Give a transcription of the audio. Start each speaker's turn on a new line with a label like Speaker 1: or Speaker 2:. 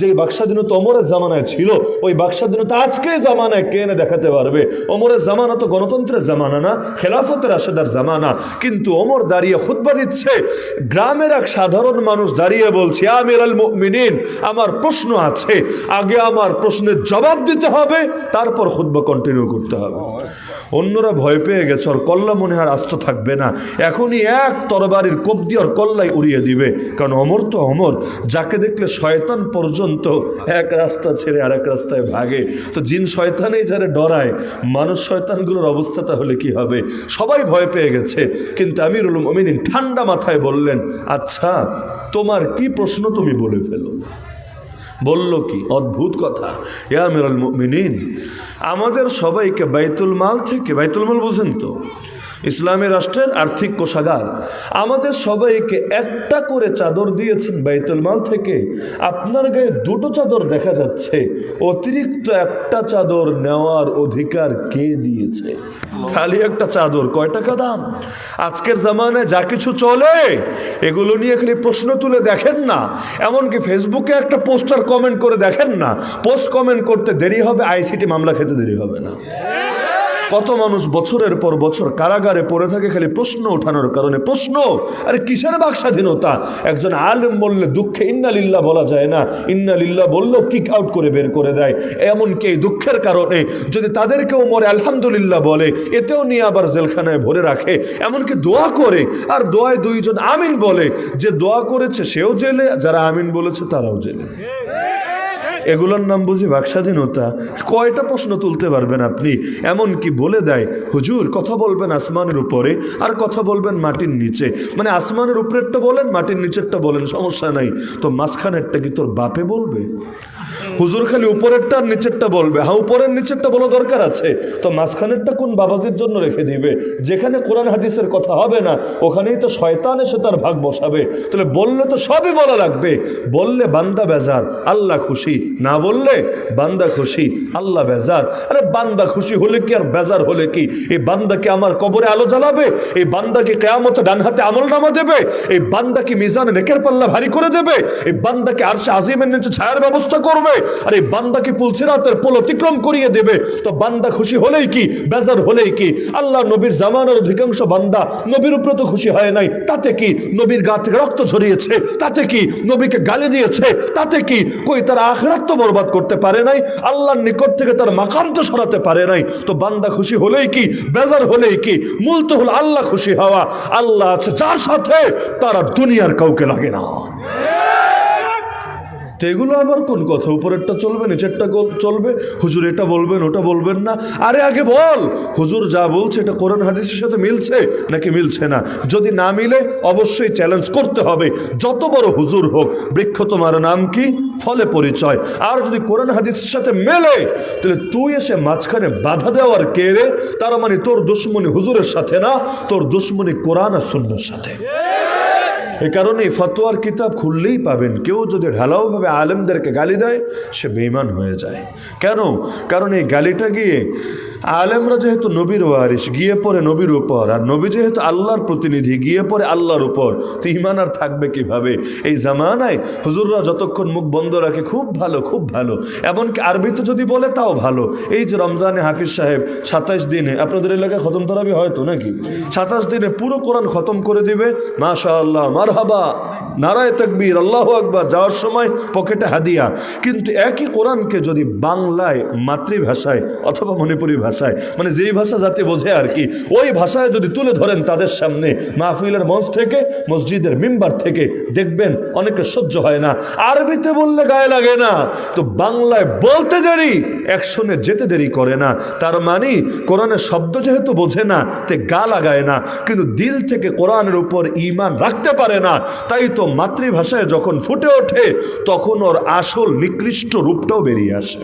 Speaker 1: যে বাক্সাধীনতা অমরের জামানায় ছিল, ওই বাক্সাধীনতা আজকে জামানায় কে এনে দেখাতে পারবে? অমরের জামানা তো গণতন্ত্রের জামানা না, খেলাফতের আশেদার জামানা। কিন্তু অমর দাঁড়িয়ে খুতবা দিচ্ছে। গ্রামের এক সাধারণ মানুষ দাঁড়িয়ে বলছে আমির আল মিনিন আমার প্রশ্ন আছে। আগে আমার প্রশ্নের জবাব দিতে হবে, তারপর খুতবা কন্টিনিউ করতে হবে। অন্যরা ভয় পেয়ে গেছে ওর কল্লা মনে আর আস্ত থাকবে না। এখনই এক তরবারির কোপ দিয়ে ওর কল্লাই উড়িয়ে দিবে। কারণ অমর তো অমর, যাকে দেখলে শয়তান পর্যন্ত এক রাস্তা ছেড়ে আর এক রাস্তায় ভাগে। তো জিন শয়তানেই যারা ডরায়, মানুষ শয়তানগুলোর অবস্থা তাহলে কি হবে? সবাই ভয় পেয়ে গেছে। কিন্তু আমিরুল মমিনিন ঠান্ডা মাথায় বললেন আচ্ছা তোমার কি প্রশ্ন তুমি বলে ফেলো? বলল কি? অদ্ভুত কথা। ইয়া মিরাল আমাদের সবাইকে বাইতুল মাল থেকে, বাইতুল মাল বুঝেন তো ইসলামী রাষ্ট্রের আর্থিক কোষাগার। আমাদের সবাইকে একটা করে চাদর দিয়েছেন বাইতুল মাল থেকে। আপনার গায়ে দুটো চাদর দেখা যাচ্ছে। অতিরিক্ত একটা চাদর নেওয়ার অধিকার কে দিয়েছে? খালি একটা চাদর, কয় টাকা দাম? আজকের জামানায় যা কিছু চলে, এগুলো নিয়ে খালি প্রশ্ন তুলে দেখেন না। এমনকি ফেসবুকে একটা পোস্টার কমেন্ট করে দেখেন না। পোস্ট কমেন্ট করতে দেরি হবে, আইসিটি মামলা খেতে দেরি হবে না। কত মানুষ বছরের পর বছর কারাগারে পড়ে থাকে খালি প্রশ্ন ওঠানোর কারণে। প্রশ্ন? আরে কিসের বাক স্বাধীনতা একজন আলেম বললে দুঃখে ইন্নালিল্লাহ বলা যায় না। ইন্নালিল্লাহ বললেও কিক আউট করে বের করে দেয়। এমনকি দুঃখের কারণে যদি তাদেরকেও মরে আলহামদুলিল্লাহ বলে, এতেও নিয়ে আবার জেলখানায় ভরে রাখে। এমনকি দোয়া করে। আর দোয়ায় দুইজন আমিন বলে, যে দোয়া করেছে সেও জেলে, যারা আমিন বলেছে তারাও জেলে। এগুলোর নাম বুঝি বাকস্বাধীনতা? কয়টা প্রশ্ন তুলতে পারবেন আপনি? এমন কি বলে দেয়, হুজুর, কথা বলবেন আসমানের উপরে আর কথা বলবেন মাটির নিচে। মানে আসমানের উপরেরটা বলেন, মাটির নিচেরটা বলেন, সমস্যা নাই। তো মাঝখানেরটা কি তোর বাপে বলবে? হুজুর খালি উপরেরটা আর নিচেরটা বলবে। হ্যাঁ উপরের নিচেরটা বলা দরকার আছে। তো মাঝখানেরটা কোন বাবাজির জন্য রেখে দিবে? যেখানে কোরআন হাদিসের কথা হবে না, ওখানেই তো শয়তান এসে তার ভাগ বসাবে। তাহলে বললে তো সবই বলা লাগবে। বললে বান্দা বেজার, আল্লাহ খুশি। না বললে বান্দা খুশি, আল্লাহ বেজার। আরে বান্দা খুশি হলে কি আর বেজার হলে কি? এই বান্দাকে আমার কবরে আলো জ্বালাবে? এই বান্দাকে কেয়ামতে ডান হাতে আমল নামা দেবে? এই বান্দাকে মিজানে নেকের পাল্লা ভারী করে দেবে? এই বান্দাকে আরশে আজিমের নিচে ছায়ার ব্যবস্থা করবে? আর এই বান্দাকে পুলসিরাতের পোল অতিক্রম করিয়ে দেবে? তো বান্দা খুশি হলেই কি, বেজার হলেই কি? আল্লাহ নবীর জামানার অধিকাংশ বান্দা নবীর উপরে তো খুশি হয় নাই। তাতে কি নবীর গা থেকে রক্ত ঝরিয়েছে? তাতে কি নবীকে গালি দিয়েছে? তাতে কি কই তার আখরাত তো বরবাদ করতে পারে নাই, আল্লাহর নিকট থেকে তার মাকাম তো সরাতে পারে নাই। তো বান্দা খুশি হলেই কি, বেজার হলেই কি মূল তো হলো আল্লাহ খুশি হওয়া, আল্লাহ আছে যার সাথে, তারা দুনিয়ার কাউকে লাগে না। এগুলো আবার কোন কথা? উপরেরটা চলবে, নিচেরটা চলবে। হুজুর এটা বলবেন, ওটা বলবেন না। আরে, আগে বল! হুজুর যা বলছে, এটা কোরআন হাদিসের সাথে মিলছে নাকি মিলছে না? যদি না মিলে, অবশ্যই চ্যালেঞ্জ করতে হবে। যত বড় হুজুর হোক, বৃক্ষ তোমার নাম কি? ফলে পরিচয়। আর যদি কোরআন হাদিসের সাথে মেলে, তাহলে তুই এসে মাঝখানে বাধা দেওয়ার কে রে? তার মানে তোর দুশ্মনী হুজুরের সাথে না, তোর দুশ্মনী কোরআন আর শূন্যর সাথে। এ কারণে ফতোয়ার কিতাব খুললেই পাবেন। কেউ যদি ঢালাওভাবে আলেমদেরকে গালি দেয়, সে বেইমান হয়ে যায়। কেন? কারণ এই গালিটা গিয়ে আলেমরা যেহেতু নবীর ওয়ারিস গিয়ে পরে নবীর উপর। আর নবী যেহেতু আল্লাহর প্রতিনিধি, গিয়ে পরে আল্লাহর উপর। তো ইমান আর থাকবে কীভাবে? এই জামানায় হুজুররা যতক্ষণ মুখ বন্ধ রাখে, খুব ভালো খুব ভালো। এমনকি আরবিতে যদি বলে, তাও ভালো। এই যে রমজানে হাফিজ সাহেব, সাতাশ দিনে, আপনাদের এলাকায় খতম তরাবি হয়তো নাকি? সাতাশ দিনে পুরো কোরআন খতম করে দিবে। মাশা আল্লাহ মার হাবা নারায় তকবীর, আল্লাহ আকবার। যাওয়ার সময় পকেটে হাদিয়া। কিন্তু একই কোরআনকে যদি বাংলায় মাতৃভাষায় অথবা মণিপুরি ভাষায় মানে যেই ভাষা যাতে বোঝে আর কি, ওই ভাষায় যদি তুলে ধরেন তাদের সামনে, মাহফিলের মঞ্চ থেকে, মসজিদের মিম্বার থেকে, দেখবেন অনেকে সহ্য হয় না। আরবিতে বললে গায়ে লাগে না। তো বাংলায় বলতে দেরি, একশনে যেতে দেরি করে না। তার মানে কোরআনের শব্দ যেহেতু বোঝে না, তে গা লাগায় না, কিন্তু দিল থেকে কোরআনের উপর ইমান রাখতে পারে না। তাই তো মাতৃভাষায় যখন ফুটে ওঠে, তখন ওর আসল নিকৃষ্ট রূপটাও বেরিয়ে আসে।